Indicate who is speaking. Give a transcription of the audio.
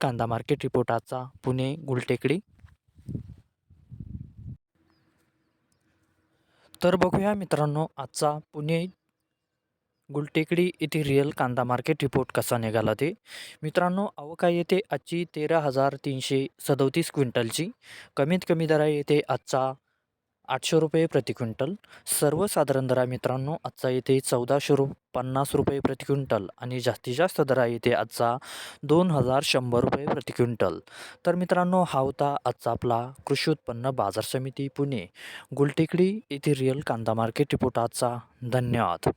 Speaker 1: कांदा market report आजचा पुणे गुलटेकडी. तर बघूया मित्रांनो आजचा पुणे गुलटेकडी येथे रिअल कांदा मार्केट रिपोर्ट कसा निघाला ते. मित्रांनो आवक आहे येते आजची तेरा हजार तीनशे सदोतीस क्विंटलची. कमीत कमी दर येते आजचा आठशे रुपये प्रति क्विंटल. सर्वसाधारण साधारण दरा मित्रांनो आजचा येथे चौदाशे रु पन्नास रुपये प्रति क्विंटल आणि जास्तीत जास्त दरा येथे येते आजचा दोन हजार शंभर रुपये प्रति क्विंटल. तर मित्रांनो हा होता आजचा आपला कृषी उत्पन्न बाजार समिती पुणे. गुलटेकडी येथे रिअल कांदा मार्केट रिपोर्ट आजचा. धन्यवाद.